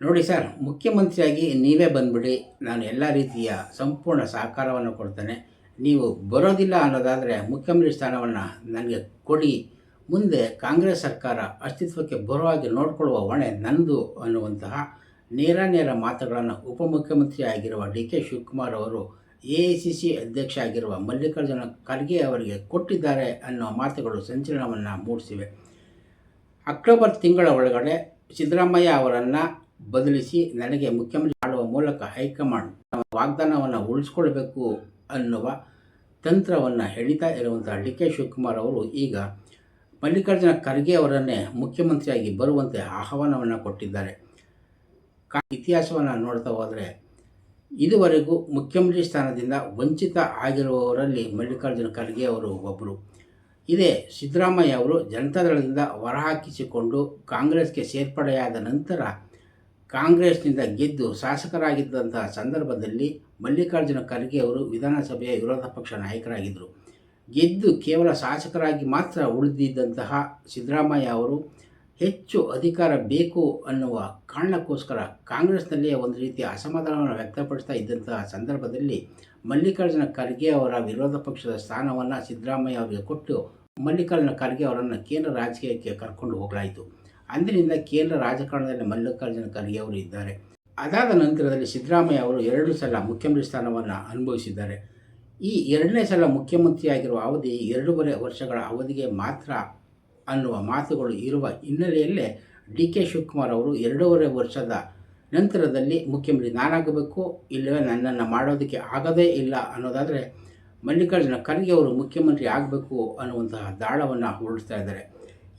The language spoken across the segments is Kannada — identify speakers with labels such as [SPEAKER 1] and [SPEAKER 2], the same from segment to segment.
[SPEAKER 1] ನೋಡಿ ಸರ್, ಮುಖ್ಯಮಂತ್ರಿಯಾಗಿ ನೀವೇ ಬಂದ್ಬಿಡಿ, ನಾನು ಎಲ್ಲ ರೀತಿಯ ಸಂಪೂರ್ಣ ಸಹಕಾರವನ್ನು ಕೊಡ್ತೇನೆ. ನೀವು ಬರೋದಿಲ್ಲ ಅನ್ನೋದಾದರೆ ಮುಖ್ಯಮಂತ್ರಿ ಸ್ಥಾನವನ್ನು ನನಗೆ ಕೊಡಿ. ಮುಂದೆ ಕಾಂಗ್ರೆಸ್ ಸರ್ಕಾರ ಅಸ್ತಿತ್ವಕ್ಕೆ ಬರೋ ಹಾಗೆ ನೋಡಿಕೊಳ್ಳುವ ಹೊಣೆ ನಂದು ಅನ್ನುವಂತಹ ನೇರ ನೇರ ಮಾತುಗಳನ್ನು ಉಪಮುಖ್ಯಮಂತ್ರಿ ಆಗಿರುವ ಡಿ ಕೆ ಶಿವಕುಮಾರ್ ಅವರು ಎ ಐ ಸಿ ಸಿ ಅಧ್ಯಕ್ಷ ಆಗಿರುವ ಮಲ್ಲಿಕಾರ್ಜುನ ಖರ್ಗೆ ಅವರಿಗೆ ಕೊಟ್ಟಿದ್ದಾರೆ ಅನ್ನೋ ಮಾತುಗಳು ಸಂಚಲನವನ್ನು ಮೂಡಿಸಿವೆ. ಅಕ್ಟೋಬರ್ ತಿಂಗಳ ಒಳಗಡೆ ಸಿದ್ದರಾಮಯ್ಯ ಅವರನ್ನು ಬದಲಿಸಿ ನನಗೆ ಮುಖ್ಯಮಂತ್ರಿ ಮಾಡುವ ಮೂಲಕ ಹೈಕಮಾಂಡ್ ವಾಗ್ದಾನವನ್ನು ಉಳಿಸ್ಕೊಳ್ಬೇಕು ಅನ್ನುವ ತಂತ್ರವನ್ನು ಹೇಳಿತಾ ಇರುವಂತಹ ಡಿ ಕೆ ಶಿವಕುಮಾರ್ ಅವರು ಈಗ ಮಲ್ಲಿಕಾರ್ಜುನ ಖರ್ಗೆ ಅವರನ್ನೇ ಮುಖ್ಯಮಂತ್ರಿಯಾಗಿ ಬರುವಂತೆ ಆಹ್ವಾನವನ್ನು ಕೊಟ್ಟಿದ್ದಾರೆ. ಇತಿಹಾಸವನ್ನು ನೋಡ್ತಾ ಹೋದರೆ ಇದುವರೆಗೂ ಮುಖ್ಯಮಂತ್ರಿ ಸ್ಥಾನದಿಂದ ವಂಚಿತ ಆಗಿರುವವರಲ್ಲಿ ಮಲ್ಲಿಕಾರ್ಜುನ ಖರ್ಗೆ ಅವರು ಒಬ್ಬರು ಇದೇ ಸಿದ್ದರಾಮಯ್ಯ ಅವರು ಜನತಾದಳದಿಂದ ಹೊರಹಾಕಿಸಿಕೊಂಡು ಕಾಂಗ್ರೆಸ್ಗೆ ಸೇರ್ಪಡೆಯಾದ ನಂತರ ಕಾಂಗ್ರೆಸ್ನಿಂದ ಗೆದ್ದು ಶಾಸಕರಾಗಿದ್ದಂತಹ ಸಂದರ್ಭದಲ್ಲಿ ಮಲ್ಲಿಕಾರ್ಜುನ ಖರ್ಗೆ ಅವರು ವಿಧಾನಸಭೆಯ ವಿರೋಧ ಪಕ್ಷ ನಾಯಕರಾಗಿದ್ದರು. ಗೆದ್ದು ಕೇವಲ ಶಾಸಕರಾಗಿ ಮಾತ್ರ ಉಳಿದಿದ್ದಂತಹ ಸಿದ್ದರಾಮಯ್ಯ ಅವರು ಹೆಚ್ಚು ಅಧಿಕಾರ ಬೇಕು ಅನ್ನುವ ಕಾರಣಕ್ಕೋಸ್ಕರ ಕಾಂಗ್ರೆಸ್ನಲ್ಲಿಯೇ ಒಂದು ರೀತಿಯ ಅಸಮಾಧಾನವನ್ನು ವ್ಯಕ್ತಪಡಿಸ್ತಾ ಇದ್ದಂತಹ ಸಂದರ್ಭದಲ್ಲಿ ಮಲ್ಲಿಕಾರ್ಜುನ ಖರ್ಗೆ ಅವರ ವಿರೋಧ ಪಕ್ಷದ ಸ್ಥಾನವನ್ನು ಸಿದ್ದರಾಮಯ್ಯ ಅವರಿಗೆ ಕೊಟ್ಟು ಮಲ್ಲಿಕಾರ್ಜುನ ಖರ್ಗೆ ಅವರನ್ನು ಕೇಂದ್ರ ರಾಜಕೀಯಕ್ಕೆ ಕರ್ಕೊಂಡು ಹೋಗಲಾಯಿತು. ಅಂದಿನಿಂದ ಕೇಂದ್ರ ರಾಜಕಾರಣದಲ್ಲಿ ಮಲ್ಲಿಕಾರ್ಜುನ ಖರ್ಗೆ ಅವರು ಇದ್ದಾರೆ. ಅದಾದ ನಂತರದಲ್ಲಿ ಸಿದ್ದರಾಮಯ್ಯ ಅವರು ಎರಡು ಸಲ ಮುಖ್ಯಮಂತ್ರಿ ಸ್ಥಾನವನ್ನು ಅನುಭವಿಸಿದ್ದಾರೆ. ಈ ಎರಡನೇ ಸಲ ಮುಖ್ಯಮಂತ್ರಿಯಾಗಿರುವ ಅವಧಿ ಎರಡೂವರೆ ವರ್ಷಗಳ ಅವಧಿಗೆ ಮಾತ್ರ ಅನ್ನುವ ಮಾತುಗಳು ಇರುವ ಹಿನ್ನೆಲೆಯಲ್ಲೇ ಡಿ ಕೆ ಶಿವಕುಮಾರ್ ಅವರು ಎರಡೂವರೆ ವರ್ಷದ ನಂತರದಲ್ಲಿ ಮುಖ್ಯಮಂತ್ರಿ ನಾನಾಗಬೇಕು, ಇಲ್ಲವೇ ನನ್ನನ್ನು ಮಾಡೋದಕ್ಕೆ ಆಗದೇ ಇಲ್ಲ ಅನ್ನೋದಾದರೆ ಮಲ್ಲಿಕಾರ್ಜುನ ಖರ್ಗೆ ಅವರು ಮುಖ್ಯಮಂತ್ರಿ ಆಗಬೇಕು ಅನ್ನುವಂತಹ ದಾಳವನ್ನು ಹೊರಡಿಸ್ತಾ ಇದ್ದಾರೆ.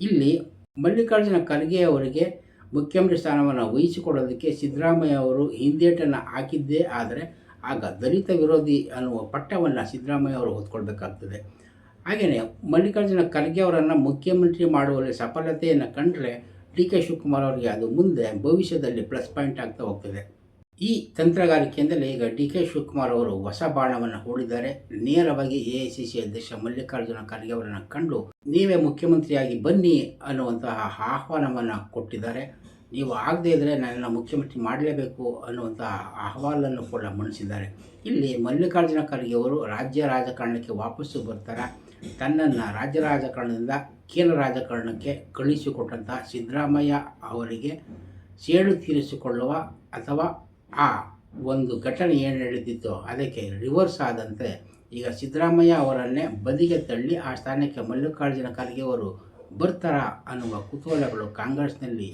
[SPEAKER 1] ಇಲ್ಲಿ ಮಲ್ಲಿಕಾರ್ಜುನ ಖರ್ಗೆ ಅವರಿಗೆ ಮುಖ್ಯಮಂತ್ರಿ ಸ್ಥಾನವನ್ನು ವಹಿಸಿಕೊಡೋದಕ್ಕೆ ಸಿದ್ದರಾಮಯ್ಯ ಅವರು ಹಿಂದೇಟನ್ನು ಹಾಕಿದ್ದೇ ಆದರೆ ಆಗ ದಲಿತ ವಿರೋಧಿ ಅನ್ನುವ ಪಟ್ಟವನ್ನು ಸಿದ್ದರಾಮಯ್ಯ ಅವರು ಹೊತ್ಕೊಳ್ಬೇಕಾಗ್ತದೆ. ಹಾಗೆಯೇ ಮಲ್ಲಿಕಾರ್ಜುನ ಖರ್ಗೆ ಅವರನ್ನು ಮುಖ್ಯಮಂತ್ರಿ ಮಾಡುವಲ್ಲಿ ಸಫಲತೆಯನ್ನು ಕಂಡರೆ ಡಿ ಕೆ ಶಿವಕುಮಾರ್ ಅವರಿಗೆ ಅದು ಮುಂದೆ ಭವಿಷ್ಯದಲ್ಲಿ ಪ್ಲಸ್ ಪಾಯಿಂಟ್ ಆಗ್ತಾ ಹೋಗ್ತದೆ. ಈ ತಂತ್ರಗಾರಿಕೆಯಿಂದಲೇ ಈಗ ಡಿ ಕೆ ಶಿವಕುಮಾರ್ ಅವರು ಹೊಸ ಬಾಣವನ್ನು ಹೂಡಿದ್ದಾರೆ. ನೇರವಾಗಿ ಎ ಐ ಸಿ ಸಿ ಅಧ್ಯಕ್ಷ ಮಲ್ಲಿಕಾರ್ಜುನ ಖರ್ಗೆ ಅವರನ್ನು ಕಂಡು ನೀವೇ ಮುಖ್ಯಮಂತ್ರಿಯಾಗಿ ಬನ್ನಿ ಅನ್ನುವಂತಹ ಆಹ್ವಾನವನ್ನು ಕೊಟ್ಟಿದ್ದಾರೆ. ನೀವು ಆಗದೇ ಇದ್ದರೆ ನನ್ನನ್ನು ಮುಖ್ಯಮಂತ್ರಿ ಮಾಡಲೇಬೇಕು ಅನ್ನುವಂತಹ ಅಹವಾಲನ್ನು ಕೂಡ ಮಂಡಿಸಿದ್ದಾರೆ. ಇಲ್ಲಿ ಮಲ್ಲಿಕಾರ್ಜುನ ಖರ್ಗೆ ಅವರು ರಾಜ್ಯ ರಾಜಕಾರಣಕ್ಕೆ ವಾಪಸ್ಸು ಬರ್ತಾರೆ. ತನ್ನನ್ನು ರಾಜ್ಯ ರಾಜಕಾರಣದಿಂದ ಕೇಂದ್ರ ರಾಜಕಾರಣಕ್ಕೆ ಕಳುಹಿಸಿಕೊಟ್ಟಂತಹ ಸಿದ್ದರಾಮಯ್ಯ ಅವರಿಗೆ ಸೇಡು ತೀರಿಸಿಕೊಳ್ಳುವ ಅಥವಾ ಆ ಒಂದು ಘಟನೆ ಏನು ನಡೆದಿತ್ತೋ ಅದಕ್ಕೆ ರಿವರ್ಸ್ ಆದಂತೆ ಈಗ ಸಿದ್ದರಾಮಯ್ಯ ಅವರನ್ನೇ ಬದಿಗೆ ತಳ್ಳಿ ಆ ಸ್ಥಾನಕ್ಕೆ ಮಲ್ಲಿಕಾರ್ಜುನ ಖರ್ಗೆ ಅವರು ಬರ್ತಾರಾ ಅನ್ನುವ ಕುತೂಹಲಗಳು ಕಾಂಗ್ರೆಸ್ನಲ್ಲಿ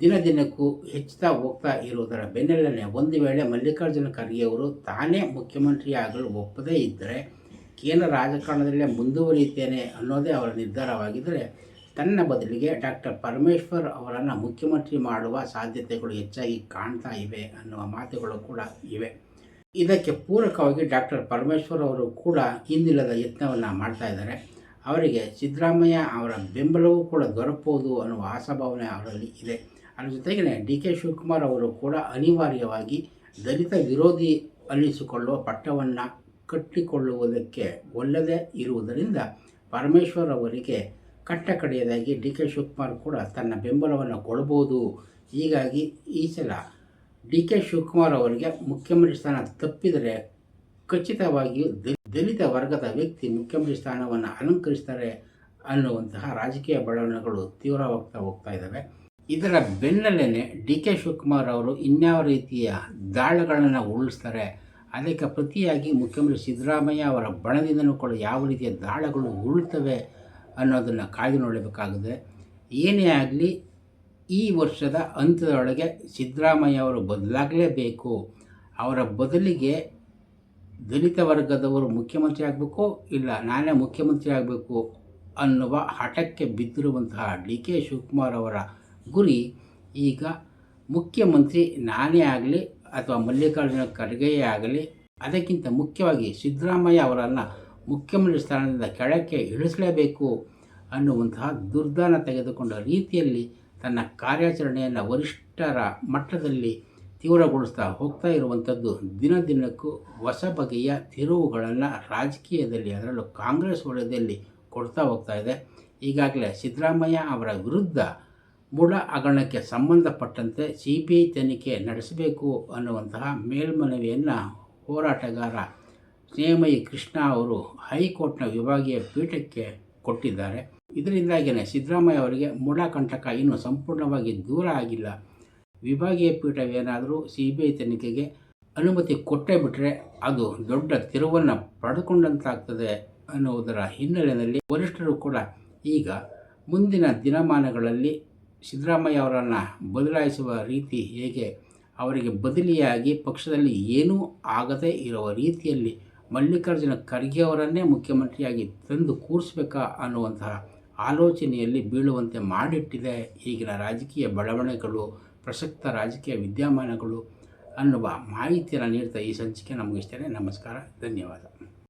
[SPEAKER 1] ದಿನ ದಿನಕ್ಕೂ ಹೆಚ್ಚುತ್ತಾ ಹೋಗ್ತಾ ಇರುವುದರ ಬೆನ್ನಲ್ಲೇ ಒಂದು ವೇಳೆ ಮಲ್ಲಿಕಾರ್ಜುನ ಖರ್ಗೆ ಅವರು ತಾನೇ ಮುಖ್ಯಮಂತ್ರಿ ಆಗಲು ಒಪ್ಪದೇ ಇದ್ದರೆ ಕೇಂದ್ರ ರಾಜಕಾರಣದಲ್ಲೇ ಮುಂದುವರಿಯುತ್ತೇನೆ ಅನ್ನೋದೇ ಅವರ ನಿರ್ಧಾರವಾಗಿದ್ದರೆ ತನ್ನ ಬದಲಿಗೆ ಡಾಕ್ಟರ್ ಪರಮೇಶ್ವರ್ ಅವರನ್ನು ಮುಖ್ಯಮಂತ್ರಿ ಮಾಡುವ ಸಾಧ್ಯತೆಗಳು ಹೆಚ್ಚಾಗಿ ಕಾಣ್ತಾ ಇವೆ ಅನ್ನುವ ಮಾತುಗಳು ಕೂಡ ಇವೆ. ಇದಕ್ಕೆ ಪೂರಕವಾಗಿ ಡಾಕ್ಟರ್ ಪರಮೇಶ್ವರ್ ಅವರು ಕೂಡ ಹಿಂದಿಲ್ಲದ ಯತ್ನವನ್ನು ಮಾಡ್ತಾ ಇದ್ದಾರೆ. ಅವರಿಗೆ ಸಿದ್ದರಾಮಯ್ಯ ಅವರ ಬೆಂಬಲವೂ ಕೂಡ ದೊರಕಬಹುದು ಅನ್ನುವ ಆಸಾಭಾವನೆ ಅವರಲ್ಲಿ ಇದೆ. ಅದರ ಜೊತೆಗೆ ಡಿ ಕೆ ಶಿವಕುಮಾರ್ ಅವರು ಕೂಡ ಅನಿವಾರ್ಯವಾಗಿ ದಲಿತ ವಿರೋಧಿ ಅನ್ನಿಸಿಕೊಳ್ಳುವ ಪಟ್ಟವನ್ನು ಕಟ್ಟಿಕೊಳ್ಳುವುದಕ್ಕೆ ಒಲ್ಲದೆ ಇರುವುದರಿಂದ ಪರಮೇಶ್ವರ್ ಅವರಿಗೆ ಕಟ್ಟ ಕಡೆಯದಾಗಿ ಡಿ ಕೆ ಶಿವಕುಮಾರ್ ಕೂಡ ತನ್ನ ಬೆಂಬಲವನ್ನು ಕೊಡಬಹುದು ಹೀಗಾಗಿ ಈ ಸಲ ಡಿ ಕೆ ಶಿವಕುಮಾರ್ ಅವರಿಗೆ ಮುಖ್ಯಮಂತ್ರಿ ಸ್ಥಾನ ತಪ್ಪಿದರೆ ಖಚಿತವಾಗಿಯೂ ದಲಿತ ವರ್ಗದ ವ್ಯಕ್ತಿ ಮುಖ್ಯಮಂತ್ರಿ ಸ್ಥಾನವನ್ನು ಅಲಂಕರಿಸ್ತಾರೆ ಅನ್ನುವಂತಹ ರಾಜಕೀಯ ಬೆಳವಣಿಗೆಗಳು ತೀವ್ರವಾಗ್ತಾ ಹೋಗ್ತಾ ಇದ್ದಾವೆ ಇದರ ಬೆನ್ನಲ್ಲೇ ಡಿ ಕೆ ಶಿವಕುಮಾರ್ ಅವರು ಇನ್ಯಾವ ರೀತಿಯ ದಾಳಗಳನ್ನು ಉರುಳಿಸ್ತಾರೆ, ಅದಕ್ಕೆ ಪ್ರತಿಯಾಗಿ ಮುಖ್ಯಮಂತ್ರಿ ಸಿದ್ದರಾಮಯ್ಯ ಅವರ ಬಣದಿಂದನೂ ಕೂಡ ಯಾವ ರೀತಿಯ ದಾಳಗಳು ಉರುಳ್ತವೆ ಅನ್ನೋದನ್ನು ಕಾಯ್ದು ನೋಡಬೇಕಾಗಿದೆ ಏನೇ ಆಗಲಿ ಈ ವರ್ಷದ ಅಂತ್ಯದೊಳಗೆ ಸಿದ್ದರಾಮಯ್ಯ ಅವರು ಬದಲಾಗಲೇಬೇಕು. ಅವರ ಬದಲಿಗೆ ದಲಿತ ವರ್ಗದವರು ಮುಖ್ಯಮಂತ್ರಿ ಆಗಬೇಕು, ಇಲ್ಲ ನಾನೇ ಮುಖ್ಯಮಂತ್ರಿ ಆಗಬೇಕು ಅನ್ನುವ ಹಠಕ್ಕೆ ಬಿದ್ದಿರುವಂತಹ ಡಿ ಕೆ ಶಿವಕುಮಾರ್ ಅವರ ಗುರಿ ಈಗ ಮುಖ್ಯಮಂತ್ರಿ ನಾನೇ ಆಗಲಿ ಅಥವಾ ಮಲ್ಲಿಕಾರ್ಜುನ ಖರ್ಗೆಯೇ ಆಗಲಿ, ಅದಕ್ಕಿಂತ ಮುಖ್ಯವಾಗಿ ಸಿದ್ದರಾಮಯ್ಯ ಅವರನ್ನು ಮುಖ್ಯಮಂತ್ರಿ ಸ್ಥಾನದಿಂದ ಕೆಳಕ್ಕೆ ಇಳಿಸಲೇಬೇಕು ಅನ್ನುವಂತಹ ದುರ್ದಾನ ತೆಗೆದುಕೊಂಡ ರೀತಿಯಲ್ಲಿ ತನ್ನ ಕಾರ್ಯಾಚರಣೆಯನ್ನು ವರಿಷ್ಠರ ಮಟ್ಟದಲ್ಲಿ ತೀವ್ರಗೊಳಿಸ್ತಾ ಹೋಗ್ತಾ ಇರುವಂಥದ್ದು ದಿನ ದಿನಕ್ಕೂ ಹೊಸ ಬಗೆಯ ತಿರುವುಗಳನ್ನು ರಾಜಕೀಯದಲ್ಲಿ ಅದರಲ್ಲೂ ಕಾಂಗ್ರೆಸ್ ವಲಯದಲ್ಲಿ ಕೊಡ್ತಾ ಹೋಗ್ತಾ ಇದೆ. ಈಗಾಗಲೇ ಸಿದ್ದರಾಮಯ್ಯ ಅವರ ವಿರುದ್ಧ ಮುಡ ಹಗರಣಕ್ಕೆ ಸಂಬಂಧಪಟ್ಟಂತೆ ಸಿ ಬಿ ಐ ತನಿಖೆ ನಡೆಸಬೇಕು ಅನ್ನುವಂತಹ ಮೇಲ್ಮನವಿಯನ್ನು ಹೋರಾಟಗಾರ ಸ್ನೇಹಮಯಿ ಕೃಷ್ಣ ಅವರು ಹೈಕೋರ್ಟ್ನ ವಿಭಾಗೀಯ ಪೀಠಕ್ಕೆ ಕೊಟ್ಟಿದ್ದಾರೆ. ಇದರಿಂದಾಗಿಯೇ ಸಿದ್ದರಾಮಯ್ಯ ಅವರಿಗೆ ಮೂಢಕಂಟಕ ಕಂಟಕ ಇನ್ನೂ ಸಂಪೂರ್ಣವಾಗಿ ದೂರ ಆಗಿಲ್ಲ. ವಿಭಾಗೀಯ ಪೀಠವೇನಾದರೂ ಸಿ ಬಿ ಐ ತನಿಖೆಗೆ ಅನುಮತಿ ಕೊಟ್ಟೇ ಬಿಟ್ಟರೆ ಅದು ದೊಡ್ಡ ತಿರುವನ್ನು ಪಡೆದುಕೊಂಡಂತಾಗ್ತದೆ ಅನ್ನುವುದರ ಹಿನ್ನೆಲೆಯಲ್ಲಿ ವರಿಷ್ಠರು ಕೂಡ ಈಗ ಮುಂದಿನ ದಿನಮಾನಗಳಲ್ಲಿ ಸಿದ್ದರಾಮಯ್ಯ ಅವರನ್ನು ಬದಲಾಯಿಸುವ ರೀತಿ ಹೇಗೆ ಅವರಿಗೆ ಬದಲಿಯಾಗಿ ಪಕ್ಷದಲ್ಲಿ ಏನೂ ಆಗದೇ ಇರುವ ರೀತಿಯಲ್ಲಿ ಮಲ್ಲಿಕಾರ್ಜುನ ಖರ್ಗೆ ಅವರನ್ನೇ ಮುಖ್ಯಮಂತ್ರಿಯಾಗಿ ತಂದು ಕೂರಿಸ್ಬೇಕಾ ಅನ್ನುವಂತಹ ಆಲೋಚನೆಯಲ್ಲಿ ಬೀಳುವಂತೆ ಮಾಡಿಟ್ಟಿದೆ ಈಗಿನ ರಾಜಕೀಯ ಬೆಳವಣಿಗೆಗಳು ಪ್ರಸಕ್ತ ರಾಜಕೀಯ ವಿದ್ಯಮಾನಗಳು ಅನ್ನುವ ಮಾಹಿತಿಯನ್ನು ನೀಡ್ತಾ ಈ ಸಂಚಿಕೆ ನಮಗಿಸ್ತೇನೆ ನಮಸ್ಕಾರ, ಧನ್ಯವಾದ.